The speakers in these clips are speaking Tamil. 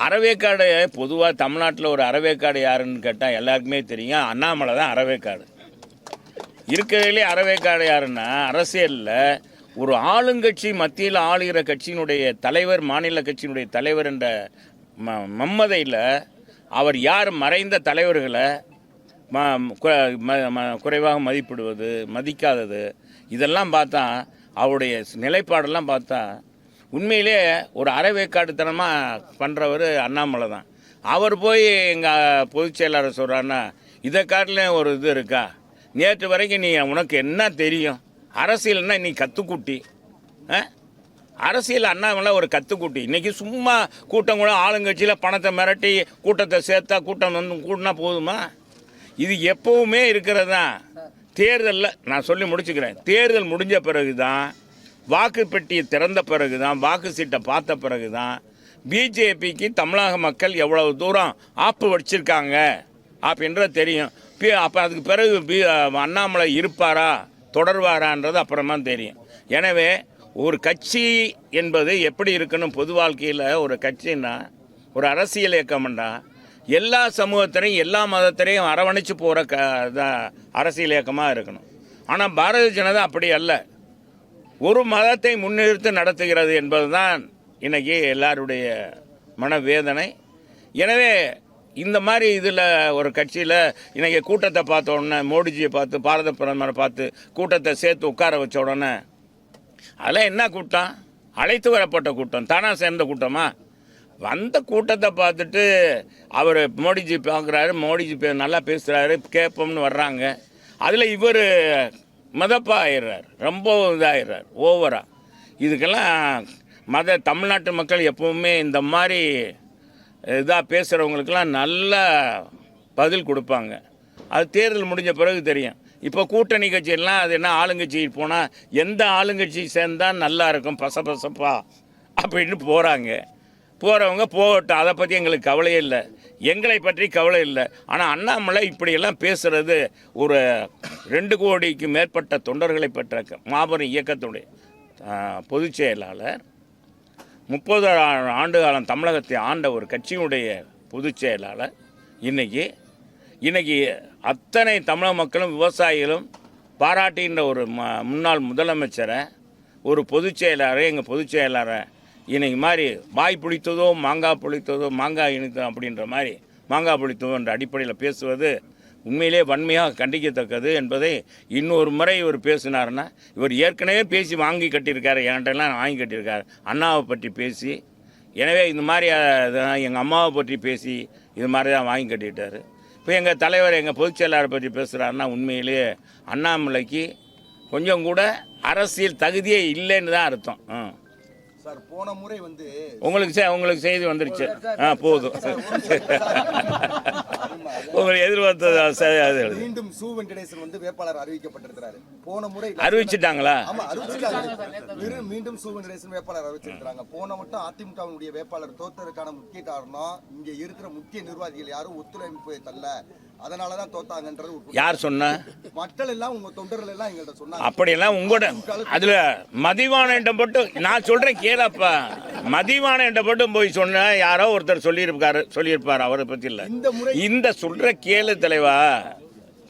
அறவேக்காடு பொதுவாக தமிழ்நாட்டில் ஒரு அறவேக்காடு யாருன்னு கேட்டால் எல்லாருக்குமே தெரியும். அண்ணாமலை தான் அறவேக்காடு இருக்கிறதுலே அறவேக்காடு யாருன்னா அரசியலில் ஒரு ஆளுங்கட்சி மத்தியில் ஆளுகிற கட்சியினுடைய தலைவர் மாநில கட்சியினுடைய தலைவர் என்ற ம மம்மதையில் அவர் யார் மறைந்த தலைவர்களை ம- ம- குறைவாக மதிப்பிடுவது மதிக்காதது இதெல்லாம் பார்த்தா அவருடைய நிலைப்பாடெல்லாம் பார்த்தா உண்மையிலே ஒரு அறவேக்காடுத்தனமாக பண்ணுறவர் அண்ணாமலை தான். அவர் போய் எங்கள் பொதுச் செயலாளர் சொல்கிறாருன்னா இதை காட்டிலையும் ஒரு இது இருக்கா? நேற்று வரைக்கும் நீ உனக்கு என்ன தெரியும்? அரசியல்னா நீ கத்துக்குட்டி. ஆ? அரசியல் அண்ணாமலை ஒரு கத்துக்குட்டி. இன்றைக்கி சும்மா கூட்டம் கூட ஆளுங்கட்சியில் பணத்தை மிரட்டி கூட்டத்தை சேர்த்தா கூட்டம் வந்து கூட்டினா போதுமா? இது எப்போவுமே இருக்கிறது தான். தேர்தலில் நான் சொல்லி முடிச்சுக்கிறேன். தேர்தல் முடிஞ்ச பிறகு தான் வாக்கு பெட்டியை திறந்த பிறகு தான் வாக்கு சீட்டை பார்த்த பிறகு தான் பிஜேபிக்கு தமிழக மக்கள் எவ்வளவு தூரம் ஆப்பு வடிச்சிருக்காங்க அப்படின்றது தெரியும். அப்போ அதுக்கு பிறகு பி அண்ணாமலை இருப்பாரா தொடர்வாரான்றது அப்புறமா தெரியும். எனவே ஒரு கட்சி என்பது எப்படி இருக்கணும் பொது வாழ்க்கையில் ஒரு கட்சின்னா ஒரு அரசியல் இயக்கம்னா எல்லா சமூகத்திலையும் எல்லா மதத்திலையும் அரவணைச்சு போகிற க அரசியல் இயக்கமாக இருக்கணும். ஆனால் பாரதிய ஜனதா அப்படி அல்ல. ஒரு மதத்தை முன்னிறுத்து நடத்துகிறது என்பதுதான் இன்றைக்கி எல்லாருடைய மனவேதனை. எனவே இந்த மாதிரி இதில் ஒரு கட்சியில் இன்றைக்கி கூட்டத்தை பார்த்த உடனே மோடிஜியை பார்த்து பாரத பிரதமரை பார்த்து கூட்டத்தை சேர்த்து உட்கார வச்ச உடனே அதெல்லாம் என்ன கூட்டம்? அழைத்து வரப்பட்ட கூட்டம். தானாக சேர்ந்த கூட்டமா? வந்த கூட்டத்தை பார்த்துட்டு அவர் மோடிஜி பார்க்குறாரு மோடிஜி நல்லா பேசுகிறாரு கேட்போம்னு வர்றாங்க. அதில் இவர் மதப்பா ஆயிடுறார் ரொம்ப இதாகிடுறார் ஓவராக இதுக்கெல்லாம் மத தமிழ்நாட்டு மக்கள் எப்பவுமே இந்த மாதிரி இதாக பேசுகிறவங்களுக்கெல்லாம் நல்ல பதில் கொடுப்பாங்க. அது தேர்தல் முடிஞ்ச பிறகு தெரியும். இப்போ கூட்டணி கட்சியெல்லாம் அது என்ன ஆளுங்கட்சி போனால் எந்த ஆளுங்கட்சி சேர்ந்தால் நல்லா இருக்கும் பசபசப்பா அப்படின்னு போகிறாங்க போகிறவங்க போகட்டும் அதை பற்றி எங்களுக்கு கவலையே இல்லை. எங்களை பற்றி கவலை இல்லை. ஆனால் அண்ணாமலை இப்படியெல்லாம் பேசுகிறது ஒரு ரெண்டு கோடிக்கு மேற்பட்ட தொண்டர்களை பெற்ற மாபெரும் இயக்கத்துடைய பொதுச் செயலாளர். முப்பது ஆண்டு காலம் தமிழகத்தை ஆண்ட ஒரு கட்சியினுடைய பொதுச் செயலாளர் இன்றைக்கி இன்றைக்கி அத்தனை தமிழக மக்களும் விவசாயிகளும் பாராட்டுகின்ற ஒரு ம முன்னாள் முதலமைச்சரை ஒரு பொதுச் செயலாளரை எங்கள் பொதுச் செயலாளரை இன்னைக்கு மாதிரி வாய் புளித்ததோ மாங்காய் புளித்ததோ மாங்காய் இனித்தோ அப்படின்ற மாதிரி மாங்காய் புளித்ததோ என்ற அடிப்படையில் பேசுவது உண்மையிலே வன்மையாக கண்டிக்கத்தக்கது என்பதை இன்னொரு முறை இவர் பேசினார்னா இவர் ஏற்கனவே பேசி வாங்கி கட்டியிருக்காரு என்கிட்டலாம் வாங்கி கட்டியிருக்காரு. அண்ணாவை பற்றி பேசி எனவே இந்த மாதிரி எங்கள் அம்மாவை பற்றி பேசி இது மாதிரி தான் வாங்கி கட்டிட்டார். இப்போ எங்கள் தலைவர் எங்கள் பொதுச் செயலாளரை பற்றி பேசுகிறாருன்னா உண்மையிலேயே அண்ணாமலைக்கு கொஞ்சம் கூட அரசியல் தகுதியே இல்லைன்னு தான் அர்த்தம். ஆ. சார் போன முறை வந்து உங்களுக்கு செ- உங்களுக்கு செய்தி வந்துருச்சு. ஆ போதும். எதிர்பார்த்தது அது எழுது. மீண்டும் சு வெங்கடேசன் வந்து வேட்பாளர் அறிவிக்கப்பட்டிருக்கிறாரு. போன முறை அறிவிச்சிட்டாங்களா? ஆமா அறிவிச்சிட்டாங்க மீண்டும் சு வெங்கடேசன் வேட்பாளர் அறிவிச்சிருக்காங்க போன மட்டும் அதிமுகவினுடைய வேட்பாளர் தோத்ததற்கான முக்கிய காரணம் இங்க இருக்கிற முக்கிய நிர்வாகிகள் யாரும் ஒத்துழைப்பு தரல. தோத்தாங்கன்றது ஒரு யார் சொன்னா? மக்கள் எல்லாம் உங்க தொண்டர்கள் எல்லாம் எங்கள்கிட்ட சொன்னாங்க. அப்படியெல்லாம் உங்களோட அதுல மதிவானன்ட்ட மட்டும் நான் சொல்றேன் கேளப்பா. மதிவானன்ட்ட மட்டும் போய் சொன்ன யாரோ ஒருத்தர் சொல்லியிருப்பாரு சொல்லியிருப்பார் அவரை பத்தி இல்ல. இந்த சொல்ற கேளு தலைவா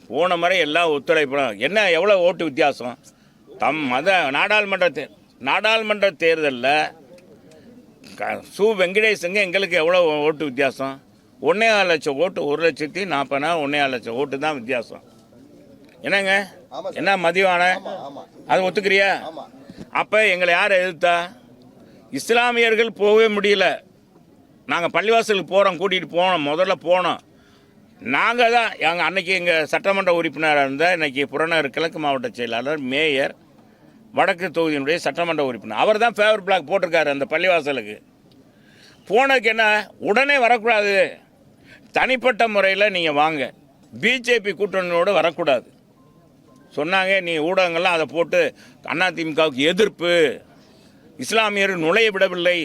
போன முறை எல்லாம் ஒத்துழைப்படும் என்ன எவ்வளவு ஓட்டு வித்தியாசம்? தம் மத நாடாளுமன்ற தே நாடாளுமன்ற தேர்தலில் சு வெங்கடேசங்க எங்களுக்கு எவ்வளோ ஓட்டு வித்தியாசம்? ஒன்றே ஆறு லட்சம் ஓட்டு ஒரு லட்சத்தி நாற்பதாயிரம் ஒன்றே ஆறு லட்சம் ஓட்டு தான் வித்தியாசம். என்னங்க. என்ன மதிவான? அது ஒத்துக்கிறியா? அப்போ எங்களை யார் எதிர்த்தா? இஸ்லாமியர்கள் போகவே முடியல. நாங்கள் பள்ளிவாசலுக்கு போகிறோம் கூட்டிகிட்டு போனோம் முதல்ல போனோம். நாங்கள் தான் எங்கள் அன்னைக்கு எங்கள் சட்டமன்ற உறுப்பினராக இருந்த இன்னைக்கு புறநகர் கிழக்கு மாவட்ட செயலாளர் மேயர் வடக்கு தொகுதியினுடைய சட்டமன்ற உறுப்பினர். அவர் தான் ஃபேவர் பிளாக் போட்டிருக்காரு அந்த பள்ளிவாசலுக்கு. போனதுக்கு என்ன? உடனே வரக்கூடாது. தனிப்பட்ட முறையில் நீங்கள் வாங்க. பிஜேபி கூட்டணியோடு வரக்கூடாது. சொன்னாங்க நீ ஊடகங்கள்லாம் அதை போட்டு அதிமுகவுக்கு எதிர்ப்பு. இஸ்லாமியர் நுழைய விடவில்லை.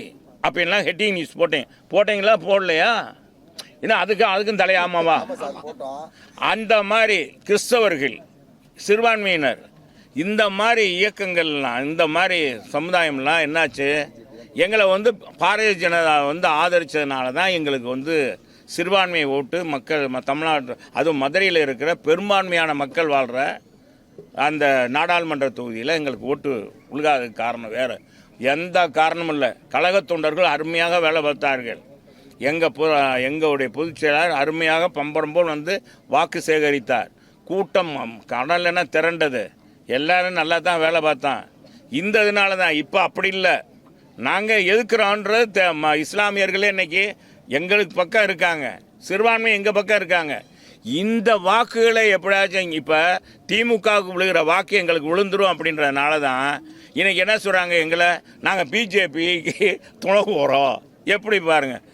அப்படின்லாம் ஹெட்டிங் நியூஸ் போட்டேன். போட்டீங்களா? போடலையா? ஏன்னா அதுக்கு அதுக்கும் தலையாமாவா அந்த மாதிரி கிறிஸ்தவர்கள் சிறுபான்மையினர் இந்த மாதிரி இயக்கங்கள்லாம் இந்த மாதிரி சமுதாயம்லாம் என்னாச்சு? எங்களை வந்து பாரதிய ஜனதா வந்து ஆதரித்ததுனால தான் எங்களுக்கு வந்து சிறுபான்மை ஓட்டு மக்கள் ம- அதுவும் மதுரையில் இருக்கிற பெரும்பான்மையான மக்கள் வாழ்கிற அந்த நாடாளுமன்ற தொகுதியில் எங்களுக்கு ஓட்டு உழுகாத காரணம் வேறு. எந்த காரணமும் இல்லை. கழகத் தொண்டர்கள் அருமையாக வேலை பார்த்தார்கள். எங்கள் பொ எங்களுடைய பொதுச் செயலாளர் அருமையாக பம்பரம் போல் வந்து வாக்கு சேகரித்தார். கூட்டம் கடலென திரண்டது. எல்லாரும் நல்லா தான் வேலை பார்த்தான். இந்த இதனால தான் இப்போ அப்படி இல்லை. நாங்கள் எதுக்குறோன்றது ம- இஸ்லாமியர்களே இன்னைக்கு எங்களுக்கு பக்கம் இருக்காங்க. சிறுபான்மை எங்கள் பக்கம் இருக்காங்க. இந்த வாக்குகளை எப்படியாச்சும் இப்போ திமுகவுக்கு விழுகிற வாக்கு எங்களுக்கு விழுந்துரும் அப்படின்றதுனால தான் இன்னைக்கு என்ன சொல்கிறாங்க எங்களை? நாங்கள் பிஜேபிக்கு துணை போகிறோம் எப்படி பாருங்கள்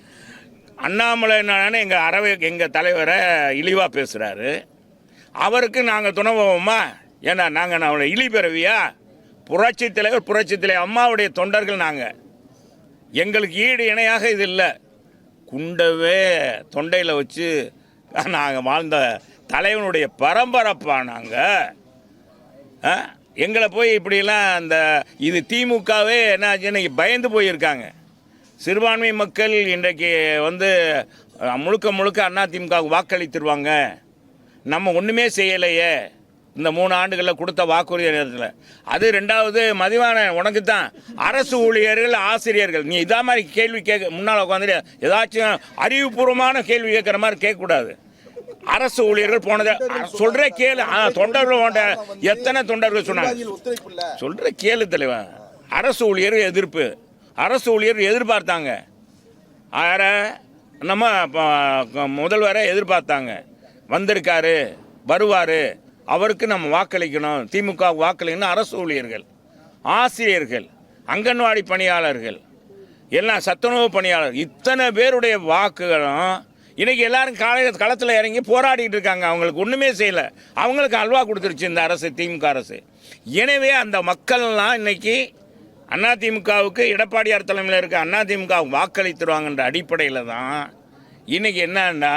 அண்ணாமலை என்னன்னா எங்கள் அறவை எங்கள் தலைவரை இழிவாக பேசுகிறாரு அவருக்கு நாங்கள் துணை போவோமா? ஏன்னா நாங்கள் நான் இழி பிறவியா? புரட்சி தலைவர் புரட்சி தலைவர் அம்மாவுடைய தொண்டர்கள் நாங்கள் எங்களுக்கு ஈடு இணையாக இது இல்லை. குண்டவே தொண்டையில் வச்சு நாங்கள் வாழ்ந்த தலைவனுடைய பரம்பரப்பா நாங்கள் எங்களை போய் இப்படிலாம் அந்த இது திமுகவே என்ன ஆச்சு, இன்னைக்கு பயந்து போயிருக்காங்க. சிறுபான்மை மக்கள் இன்றைக்கு வந்து முழுக்க முழுக்க அண்ணா திமுக வாக்களித்துருவாங்க. நம்ம ஒன்றுமே செய்யலையே. இந்த மூணு ஆண்டுகளில் கொடுத்த வாக்குறுதி நேரத்தில் அது ரெண்டாவது மதிவான உனக்கு தான் அரசு ஊழியர்கள் ஆசிரியர்கள். நீ இதா மாதிரி கேள்வி கேட்க முன்னால் உட்காந்துட்டு ஏதாச்சும் அறிவுபூர்வமான கேள்வி கேட்குற மாதிரி கேட்கக்கூடாது. அரசு ஊழியர்கள் போனதை சொல்கிற கேளு. ஆ, தொண்டர்கள் எத்தனை தொண்டர்கள் சொன்னாங்க? சொல்கிற கேளு தலைவன் அரசு ஊழியர் எதிர்ப்பு. அரசு ஊழியர் எதிர்பார்த்தாங்க. ஆற நம்ம முதல்வரை எதிர்பார்த்தாங்க. வந்திருக்காரு வருவார். அவருக்கு நம்ம வாக்களிக்கணும். திமுக வாக்களிக்கணும். அரசு ஊழியர்கள் ஆசிரியர்கள் அங்கன்வாடி பணியாளர்கள் எல்லாம் சத்துணவு பணியாளர் இத்தனை பேருடைய வாக்குகளும் இன்றைக்கி எல்லாரும் காலை களத்தில் இறங்கி போராடிட்டு இருக்காங்க. அவங்களுக்கு ஒன்றுமே செய்யலை. அவங்களுக்கு அல்வா கொடுத்துருச்சு இந்த அரசு திமுக அரசு. எனவே அந்த மக்கள்லாம் இன்னைக்கு அதிமுகவுக்கு எடப்பாடியார் தலைமையில் இருக்க அதிமுக வாக்களித்துருவாங்கன்ற அடிப்படையில் தான் இன்றைக்கி என்னன்னா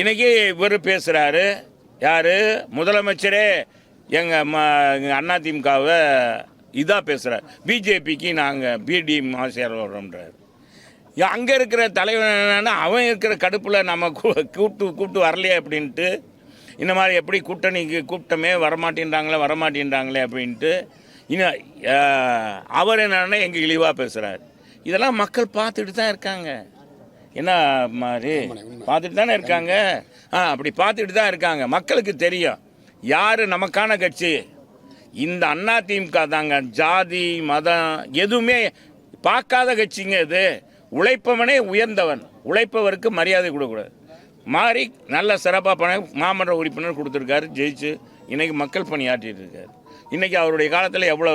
இன்றைக்கி இவர் பேசுகிறாரு யார்? முதலமைச்சரே. எங்கள் ம எங்கள் திமுகவை இதாக பேசுகிறார் பிஜேபிக்கு நாங்கள் பிடி ஆசிரியர் அங்கே இருக்கிற தலைவன் என்னன்னா அவன் இருக்கிற கடுப்பில் நம்ம கூ- கூப்பிட்டு கூப்பிட்டு வரலையே அப்படின்ட்டு இந்த மாதிரி எப்படி கூட்டணிக்கு கூட்டமே வரமாட்டேன்றாங்களே வரமாட்டேன்றாங்களே அப்படின்ட்டு இன்னும் அவர் என்னன்னா எங்கள் இழிவாக பேசுகிறார் இதெல்லாம் மக்கள் பார்த்துட்டு தான் இருக்காங்க. என்ன மாதிரி பார்த்துட்டு தானே இருக்காங்க? ஆ அப்படி பார்த்துட்டு தான் இருக்காங்க. மக்களுக்கு தெரியும். யார் நமக்கான கட்சி? இந்த அண்ணா திமுக தாங்க. ஜாதி மதம் எதுவுமே பார்க்காத கட்சிங்க இது. உழைப்பவனே உயர்ந்தவன். உழைப்பவருக்கு மரியாதை கொடுக்கக்கூடாது. மாறி நல்ல சிறப்பாக பண்ண மாமன்ற உறுப்பினர் கொடுத்துருக்காரு ஜெயிச்சு இன்னைக்கு மக்கள் பணியாற்றிட்டு இருக்காரு. இன்னைக்கு அவருடைய காலத்தில் எவ்வளோ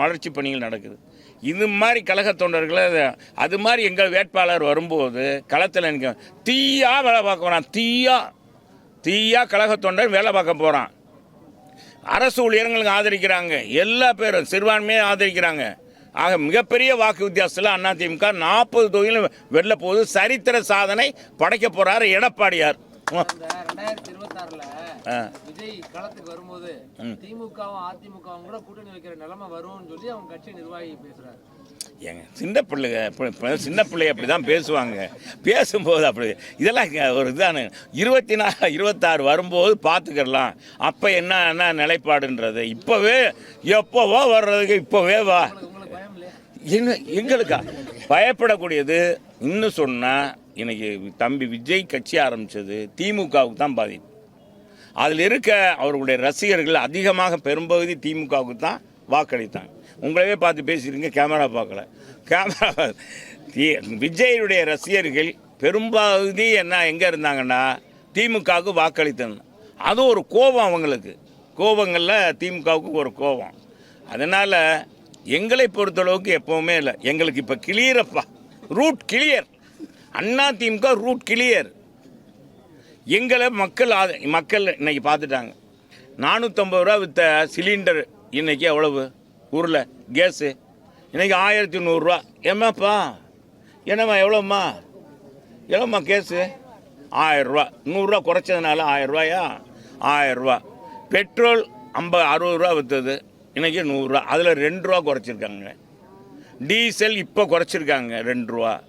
வளர்ச்சி பணிகள் நடக்குது. இது மாதிரி கழக தொண்டர்களை அது- மாதிரி எங்கள் வேட்பாளர் வரும்போது களத்தில் எனக்கு தீயா வேலை பார்க்க போகிறான் தீயா. தீயா கழக தொண்டர் வேலை பார்க்க போகிறான் அரசு ஊழியர்களுக்கு ஆதரிக்கிறாங்க. எல்லா பேரும் சிறுபான்மையை ஆதரிக்கிறாங்க. ஆக மிகப்பெரிய வாக்கு வித்தியாசத்தில் அதிமுக நாற்பது தொகுதியிலும் வெல்ல போது சரித்திர சாதனை படைக்க போகிறார் எடப்பாடியார் அந்த ரெண்டாயிரத்தி இருபத்தாறுல ஆ. விஜய் களத்துக்கு வரும்போது திமுகவும் அதிமுகவும் கூட கூட்டணி வைக்கிற நிலைமை வரும்னு சொல்லி அவங்க கட்சி நிர்வாகி பேசுறாரு. ஏங்க சின்ன பிள்ளைங்க சின்ன பிள்ளை அப்படி தான் பேசுவாங்க. பேசும்போது அப்படி இதெல்லாம் ஒரு இதான. இருபத்தி நா இருபத்தாறு வரும்போது பார்த்துக்கிடலாம் அப்போ என்ன என்ன நிலைப்பாடுன்றது? இப்போவே எப்போவோ வர்றதுக்கு இப்போவே வா. என்ன எங்களுக்கா? பயப்படக்கூடியது இன்னும் சொன்னால் இன்னைக்கு தம்பி விஜய் கட்சி ஆரம்பித்தது திமுகவுக்கு தான் பாதிப்பு. அதில் இருக்க அவர்களுடைய ரசிகர்கள் அதிகமாக பெரும்பகுதி திமுகவுக்கு தான் வாக்களித்தாங்க. உங்களவே பார்த்து பேசியிருங்க கேமரா பார்க்கல. கேமரா தி- ரசிகர்கள் பெரும்பகுதி என்ன எங்கே இருந்தாங்கன்னா திமுகவுக்கு வாக்களித்தாங்க அது ஒரு கோபம் அவங்களுக்கு. கோபங்களில் திமுகவுக்கு ஒரு கோபம். அதனால் எங்களை பொறுத்தளவுக்கு எப்போவுமே இல்லை. எங்களுக்கு இப்போ கிளியரப்பா ரூட் கிளியர் அண்ணா திமுக ரூட் கிளியர் எங்களை மக்கள் மக்கள் இன்னைக்கு பார்த்துட்டாங்க. நானூற்றம்பது ரூபா விற்ற சிலிண்டர் இன்னைக்கு எவ்வளவு? ஊரில் கேஸு. இன்னைக்கு ஆயிரத்தி நூறுரூவா ஏமாப்பா என்னம்மா எவ்வளோம்மா எவ்வளோம்மா கேஸு? ஆயிரரூவா நூறுரூவா குறைச்சதுனால ஆயிரரூவாயா ஆயிரரூவா பெட்ரோல் ஐம்பது அறுபது ரூபா விற்றது இன்றைக்கி நூறுரூவா அதில் ரெண்டு ரூபா குறைச்சிருக்காங்க. டீசல் இப்போ குறைச்சிருக்காங்க ரெண்டு ரூபா.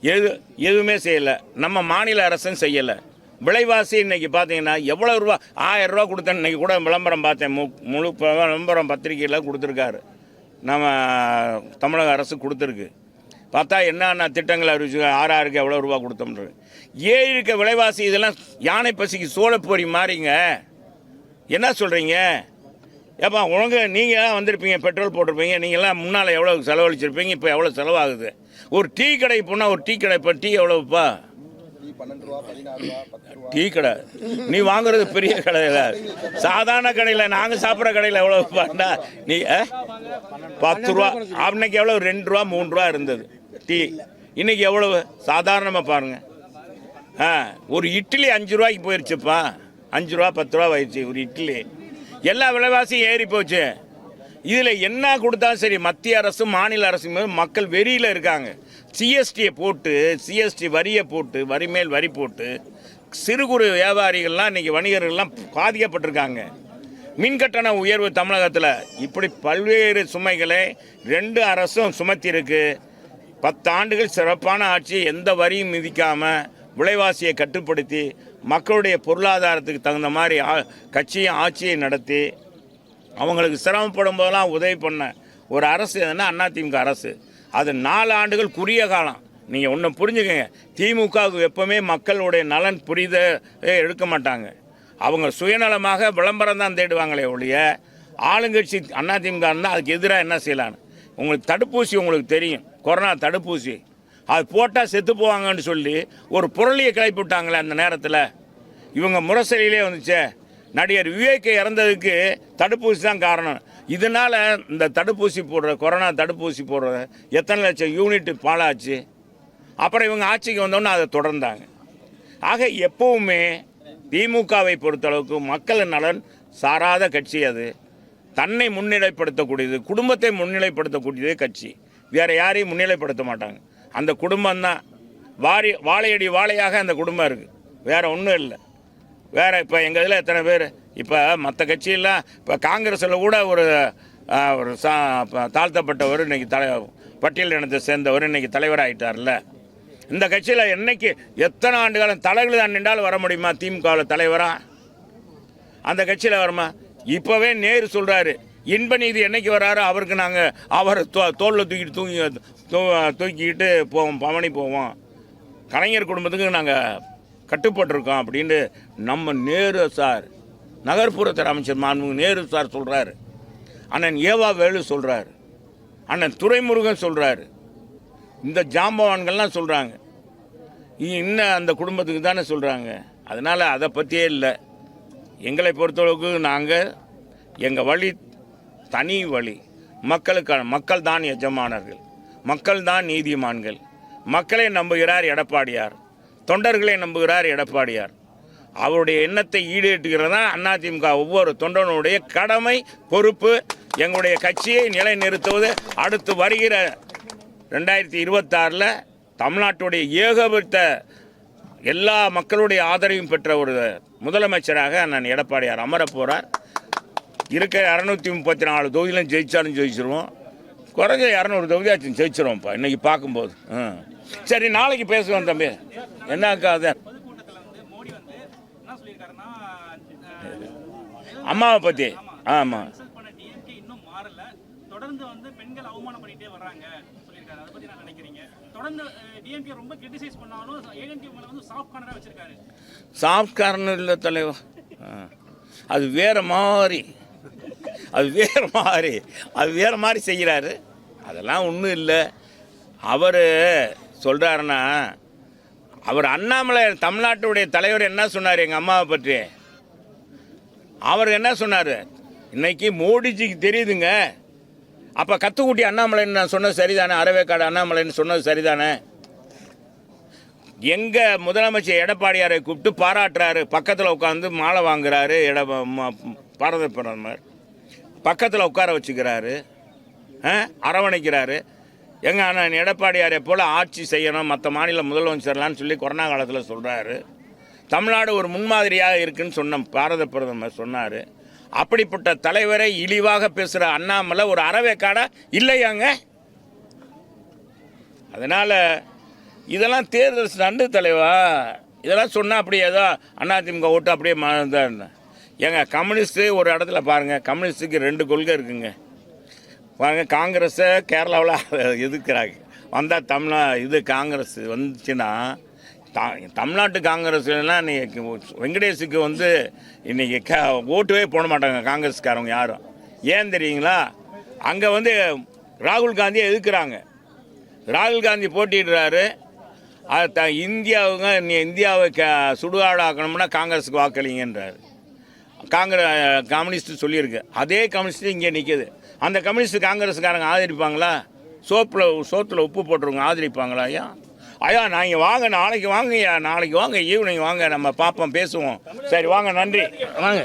எது எதுவுமே செய்யலை. நம்ம மாநில அரசும் செய்யலை. விலைவாசி இன்னைக்கு பார்த்தீங்கன்னா எவ்வளோ ரூபா? ஆயிரம் ரூபா கொடுத்தேன் இன்றைக்கி கூட விளம்பரம் பார்த்தேன். மு முழு விளம்பரம் பத்திரிக்கையில் கொடுத்துருக்காரு. நம்ம தமிழக அரசு கொடுத்துருக்கு. பார்த்தா என்னென்ன திட்டங்கள் அறிவிச்சு ஆறாருக்கு எவ்வளோ ரூபா கொடுத்தோம்ன்றது ஏறி இருக்க விலைவாசி இதெல்லாம் யானை பசிக்கு சோளப்பொரி மாறிங்க. என்ன சொல்கிறீங்க ஏப்பா உனக்கு நீங்கள் வந்திருப்பீங்க பெட்ரோல் போட்டிருப்பீங்க நீங்கள்லாம் முன்னால் எவ்வளோ செலவழிச்சிருப்பீங்க இப்போ எவ்வளோ செலவாகுது? ஒரு டீ கடைக்கு போனால் ஒரு டீ கடை இப்போ டீ எவ்வளோப்பா பன்னெண்டு ரூபா பதினாறு ரூபா பத்து ரூபா. டீ கடை. நீ வாங்குறது பெரிய கடையில். சாதாரண கடையில் நாங்கள் சாப்பிட்ற கடையில் எவ்வளோ பண்ணா நீ ஆ? பத்து ரூபா. அன்னைக்கு எவ்வளோ ரெண்டு ரூபா மூணு ரூபா இருந்தது டீ. இன்னைக்கு எவ்வளவு? சாதாரணமாக பாருங்க. ஆ ஒரு இட்லி அஞ்சு ரூபாய்க்கு போயிடுச்சுப்பா அஞ்சு ரூபா பத்து ரூபா ஆயிடுச்சு ஒரு இட்லி. எல்லா விலைவாசியும் ஏறி போச்சு. இதில் என்ன கொடுத்தாலும் சரி மத்திய அரசும் மாநில அரசும் மக்கள் வெறியில் இருக்காங்க. சிஎஸ்டியை போட்டு சிஎஸ்டி வரியை போட்டு வரி மேல் வரி போட்டு சிறு குறு வியாபாரிகள்லாம் இன்றைக்கி வணிகர்கள்லாம் பாதிக்கப்பட்டிருக்காங்க. மின்கட்டண உயர்வு தமிழகத்தில் இப்படி பல்வேறு சுமைகளை ரெண்டு அரசும் சுமத்தியிருக்கு பத்து ஆண்டுகள் சிறப்பான ஆட்சி எந்த வரியும் மிதிக்காமல் விலைவாசியை கட்டுப்படுத்தி மக்களுடைய பொருளாதாரத்துக்கு தகுந்த மாதிரி கட்சியும் ஆட்சியை நடத்தி அவங்களுக்கு சிரமப்படும் போதெல்லாம் உதவி பண்ண ஒரு அரசு எதுனா அதிமுக அரசு. அது நாலு ஆண்டுகள் குறுகிய காலம். நீங்கள் ஒன்று புரிஞ்சுக்கங்க. திமுகவுக்கு எப்பவுமே மக்களுடைய நலன் புரித எடுக்க மாட்டாங்க. அவங்க சுயநலமாக விளம்பரம் தான் தேடுவாங்களே ஒழிய ஆளுங்கட்சி அதிமுக இருந்தால் அதுக்கு எதிராக என்ன செய்யலான்னு. உங்களுக்கு தடுப்பூசி உங்களுக்கு தெரியும். கொரோனா தடுப்பூசி. அது போட்டால் செத்து போவாங்கன்னு சொல்லி ஒரு புரளியை கிளப்பி விட்டாங்களே அந்த நேரத்தில். இவங்க முரசலிலே வந்துச்சே. நடிகர் விவேக் இறந்ததுக்கு தடுப்பூசி தான் காரணம். இதனால் இந்த தடுப்பூசி போடுற கொரோனா தடுப்பூசி போடுற எத்தனை லட்சம் யூனிட் பாலாச்சு அப்புறம் இவங்க ஆட்சிக்கு வந்தோன்னே அதை தொடர்ந்தாங்க. ஆக எப்பவுமே திமுகவை பொறுத்தளவுக்கு மக்கள் நலன் சாராத கட்சி அது. தன்னை முன்னிலைப்படுத்தக்கூடியது குடும்பத்தை முன்னிலைப்படுத்தக்கூடியதே கட்சி. வேறு யாரையும் முன்னிலைப்படுத்த மாட்டாங்க. அந்த குடும்பம் தான் வாரி வாழையடி வாழையாக அந்த குடும்பம் இருக்குது வேறு ஒன்றும் இல்லை. வேறு இப்போ எங்கள் இதில் எத்தனை பேர்? இப்போ மற்ற கட்சியெல்லாம் இப்போ காங்கிரஸில் கூட ஒரு ஒரு சா தாழ்த்தப்பட்டவர் இன்னைக்கு தலை பட்டியல் இனத்தை சேர்ந்தவர் இன்னைக்கு தலைவர் ஆகிட்டார்ல இந்த கட்சியில் என்னைக்கு எத்தனை ஆண்டு காலம் தலைகள் தான் நின்றாலும் வர முடியுமா திமுகவில் தலைவராக அந்த கட்சியில் வருமா? இப்போவே நேரு சொல்கிறாரு இன்ப நீதி என்னைக்கு வராரோ அவருக்கு நாங்கள் அவரை தோ தோளில் தூக்கிட்டு தூங்கி தூ- தூக்கிக்கிட்டு போவோம் பவனி போவோம். கலைஞர் குடும்பத்துக்கு நாங்கள் கட்டுப்பட்டிருக்கோம் அப்படின்னு நம்ம நேரு சார் நகர்ப்புறத்துறை அமைச்சர் மாண்பு நேரு சார் சொல்கிறாரு அண்ணன் ஏவா வேலு சொல்கிறாரு அண்ணன் துரைமுருகன் சொல்கிறாரு இந்த ஜாம்பவான்கள்லாம் சொல்கிறாங்க இன்னும் அந்த குடும்பத்துக்கு தானே சொல்கிறாங்க அதனால் அதை பற்றியே இல்லை. எங்களை பொறுத்தளவுக்கு நாங்கள் எங்கள் வழி தனி வழி. மக்களுக்கான மக்கள் தான் எஜமானர்கள். மக்கள் தான் நீதிமான்கள். மக்களை நம்புகிறார் எடப்பாடியார். தொண்டர்களை நம்புகிறார் எடப்பாடியார். அவருடைய எண்ணத்தை ஈடேற்றுகிறதா அதிமுக ஒவ்வொரு தொண்டனுடைய கடமை பொறுப்பு எங்களுடைய கட்சியை நிலைநிறுத்துவது. அடுத்து வருகிற ரெண்டாயிரத்தி இருபத்தாறில் தமிழ்நாட்டுடைய ஏகபத்த எல்லா மக்களுடைய ஆதரவையும் பெற்ற ஒரு முதலமைச்சராக நான் எடப்பாடியார் அமரப்போகிறார் இருக்கிற இரநூத்தி முப்பத்தி நாலு தொகுதியிலும் ஜெயிச்சாலும் ஜெயிச்சிருவோம். குறைஞ்ச இரநூறு தொகுதியாச்சும் ஜெயிச்சிருவோம்ப்பா இன்றைக்கி பார்க்கும்போது. ம் சரி நாளைக்கு பேசுவோம் தம்பி. என்னக்கா அது? அம்மாவை பற்றி ஆமாம் தொடர்ந்து வந்து பெண்கள் அவமானம் பண்ணிட்டே வர்றாங்க சொல்லியிருக்காரு. அதை பத்தி என்ன நினைக்கிறீங்க? தொடர்ந்து டிஎம்கே ரொம்ப கிரிட்டிசைஸ் பண்ணாலும் ஏஎன்டி மேல வந்து சாஃப்ட் கார்னரா வச்சிருக்காரு. சாஃப்ட் கார்னர் இல்லை தலைவா. ஆ. அது வேற மாதிரி. அது வேற மாதிரி. அது வேற மாதிரி செய்கிறாரு. அதெல்லாம் ஒன்றும் இல்லை. அவர் சொல்கிறாருன்னா அவர் அண்ணாமலை தமிழ்நாட்டுடைய தலைவர் என்ன சொன்னார் எங்கள் அம்மாவை பற்றி? அவர் என்ன சொன்னார்? இன்னைக்கு மோடிஜிக்கு தெரியுதுங்க. அப்போ கத்துக்குட்டி அண்ணாமலைன்னு நான் சொன்னது சரிதானே? அறவேக்காடு அண்ணாமலைன்னு சொன்னது சரிதானே? எங்கள் முதலமைச்சர் எடப்பாடியாரை கூப்பிட்டு பாராட்டுறாரு. பக்கத்தில் உட்காந்து மாலை வாங்குறாரு. எட ம- பாரத பிரதமர். பக்கத்தில் உட்கார வச்சுக்கிறாரு. ஆ? அரவணைக்கிறாரு. எங்க அண்ணன் எடப்பாடியாரை போல் ஆட்சி செய்யணும் மற்ற மாநில முதலமைச்சர்லான்னு சொல்லி கொரோனா காலத்தில் சொல்கிறாரு தமிழ்நாடு ஒரு முன்மாதிரியாக இருக்குன்னு சொன்ன பாரத பிரதமர் சொன்னார். அப்படிப்பட்ட தலைவரை இழிவாக பேசுகிற அண்ணாமலை ஒரு அறவேக்காடா இல்லையாங்க? அதனால் இதெல்லாம் தேர்தல் நண்டு தலைவா? இதெல்லாம் சொன்னால் அப்படியே ஏதோ அதிமுக ஓட்டு அப்படியே தான் ஏங்க கம்யூனிஸ்ட்டு ஒரு இடத்துல பாருங்கள் கம்யூனிஸ்ட்டுக்கு ரெண்டு கொள்கை இருக்குங்க. வாங்க காங்கிரஸை கேரளாவில் எதிர்க்கிறாங்க. வந்தால் தமிழ்நா இது காங்கிரஸ் வந்துச்சுன்னா த தமிழ்நாட்டு காங்கிரஸ்லாம் இன்றைக்கி வெங்கடேஷுக்கு வந்து இன்றைக்கி க ஓட்டுவே போட மாட்டாங்க காங்கிரஸ்காரவங்க யாரும். ஏன் தெரியுங்களா? அங்கே வந்து ராகுல் காந்தியை எதிர்க்கிறாங்க. ராகுல் காந்தி போட்டிடுறாரு அது த இந்தியாவுங்க நீ இந்தியாவை க சுடுகாடாக்கணும்னா காங்கிரஸுக்கு வாக்களிங்கன்றார். காங்கிரஸ் கம்யூனிஸ்ட் சொல்லியிருக்கு. அதே கம்யூனிஸ்ட் இங்கே நிற்கிது அந்த கம்யூனிஸ்ட் காங்கிரஸ்காரங்க ஆதரிப்பாங்களா? சோப்பில் சோத்தில் உப்பு போட்டுருவங்க ஆதரிப்பாங்களா ஐயா? ஐயா நீங்கள் வாங்க நாளைக்கு வாங்க நாளைக்கு வாங்க ஈவினிங் வாங்க நம்ம பார்ப்போம் பேசுவோம். சரி வாங்க நன்றி. வாங்க வாங்க.